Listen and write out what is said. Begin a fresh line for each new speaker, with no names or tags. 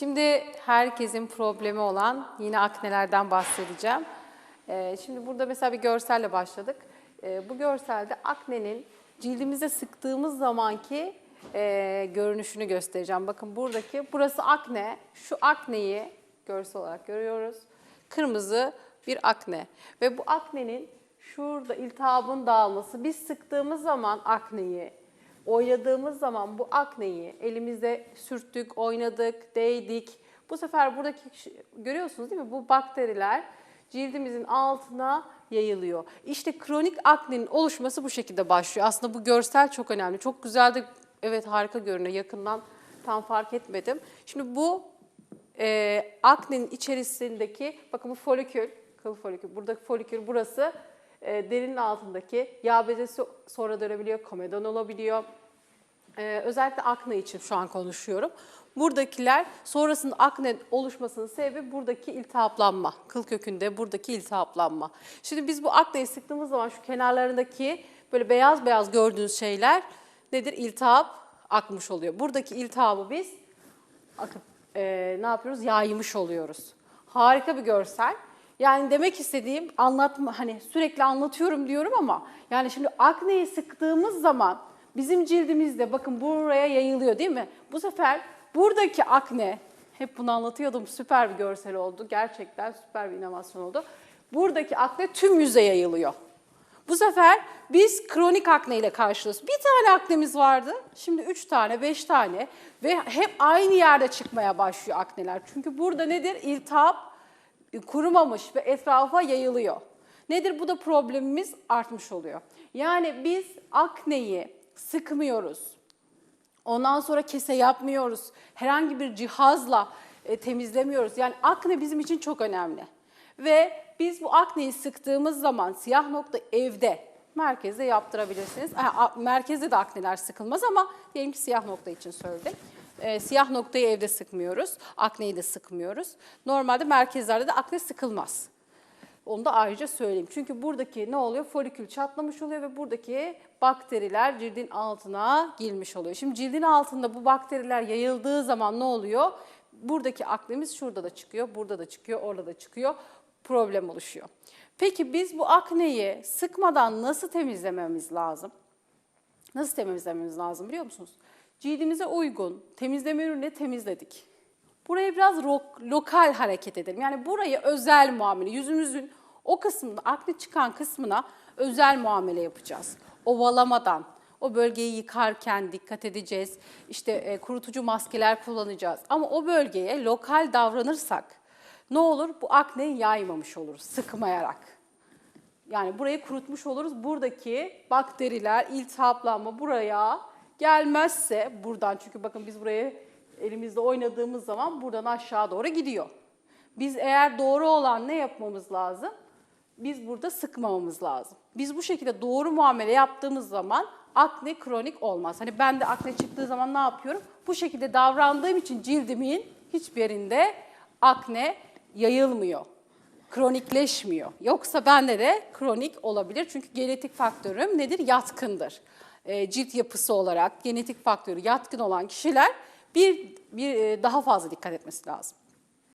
Şimdi herkesin problemi olan yine aknelerden bahsedeceğim. Ee, şimdi burada mesela bir görselle başladık. Ee, bu görselde aknenin cildimize sıktığımız zamanki e, görünüşünü göstereceğim. Bakın buradaki, burası akne. Şu akneyi görsel olarak görüyoruz. Kırmızı bir akne. Ve bu aknenin şurada iltihabın dağılması. Biz sıktığımız zaman akneyi, oynadığımız zaman bu akneyi elimizde sürttük, oynadık, değdik. Bu sefer buradaki görüyorsunuz değil mi? Bu bakteriler cildimizin altına yayılıyor. İşte kronik aknenin oluşması bu şekilde başlıyor. Aslında bu görsel çok önemli. Çok güzel de evet harika görünüyor. Yakından tam fark etmedim. Şimdi bu e, aknenin içerisindeki bakın bu folikül, kıl folikül, buradaki folikül burası e, derinin altındaki yağ bezesi sonra dönebiliyor, komedon olabiliyor. Ee, özellikle akne için şu an konuşuyorum. Buradakiler sonrasında akne oluşmasının sebebi buradaki iltihaplanma. Kıl kökünde buradaki iltihaplanma. Şimdi biz bu akneyi sıktığımız zaman şu kenarlarındaki böyle beyaz beyaz gördüğünüz şeyler nedir? İltihap akmış oluyor. Buradaki iltihabı biz akıp e, ne yapıyoruz? Yaymış oluyoruz. Harika bir görsel. Yani demek istediğim anlatma hani sürekli anlatıyorum diyorum ama yani şimdi akneyi sıktığımız zaman bizim cildimizde bakın buraya yayılıyor değil mi? Bu sefer buradaki akne hep bunu anlatıyordum süper bir görsel oldu. Gerçekten süper bir inovasyon oldu. Buradaki akne tüm yüze yayılıyor. Bu sefer biz kronik akne ile karşılaşıyoruz. Bir tane aknemiz vardı, şimdi üç tane, beş tane ve hep aynı yerde çıkmaya başlıyor akneler. Çünkü burada nedir? İltihap kurumamış ve etrafa yayılıyor. Nedir? Bu da problemimiz artmış oluyor. Yani biz akneyi sıkmıyoruz. Ondan sonra kese yapmıyoruz. Herhangi bir cihazla e, temizlemiyoruz. Yani akne bizim için çok önemli. Ve biz bu akneyi sıktığımız zaman siyah nokta evde, merkezde yaptırabilirsiniz. Ha, merkezde de akneler sıkılmaz ama diyelim ki siyah nokta için söyledim. E, siyah noktayı evde sıkmıyoruz, akneyi de sıkmıyoruz. Normalde merkezlerde de akne sıkılmaz. Onu da ayrıca söyleyeyim. Çünkü buradaki ne oluyor? Folikül çatlamış oluyor ve buradaki bakteriler cildin altına girmiş oluyor. Şimdi cildin altında bu bakteriler yayıldığı zaman ne oluyor? Buradaki aknemiz şurada da çıkıyor, burada da çıkıyor, orada da çıkıyor. Problem oluşuyor. Peki biz bu akneyi sıkmadan nasıl temizlememiz lazım? Nasıl temizlememiz lazım biliyor musunuz? Cildimize uygun temizleme ürünü temizledik. Buraya biraz lokal hareket edelim. Yani buraya özel muamele, yüzümüzün o kısmında, akne çıkan kısmına özel muamele yapacağız. Ovalamadan, o bölgeyi yıkarken dikkat edeceğiz. İşte e, kurutucu maskeler kullanacağız. Ama o bölgeye lokal davranırsak ne olur? Bu akneyi yaymamış oluruz, sıkmayarak. Yani burayı kurutmuş oluruz. Buradaki bakteriler, iltihaplanma buraya gelmezse buradan çünkü bakın biz burayı elimizde oynadığımız zaman buradan aşağı doğru gidiyor. Biz eğer doğru olan ne yapmamız lazım? Biz burada sıkmamamız lazım. Biz bu şekilde doğru muamele yaptığımız zaman akne kronik olmaz. Hani ben de akne çıktığı zaman ne yapıyorum? Bu şekilde davrandığım için cildimin hiçbir yerinde akne yayılmıyor kronikleşmiyor. Yoksa bende de kronik olabilir. Çünkü genetik faktörüm nedir? Yatkındır. E, cilt yapısı olarak genetik faktörü yatkın olan kişiler bir, bir e, daha fazla dikkat etmesi lazım.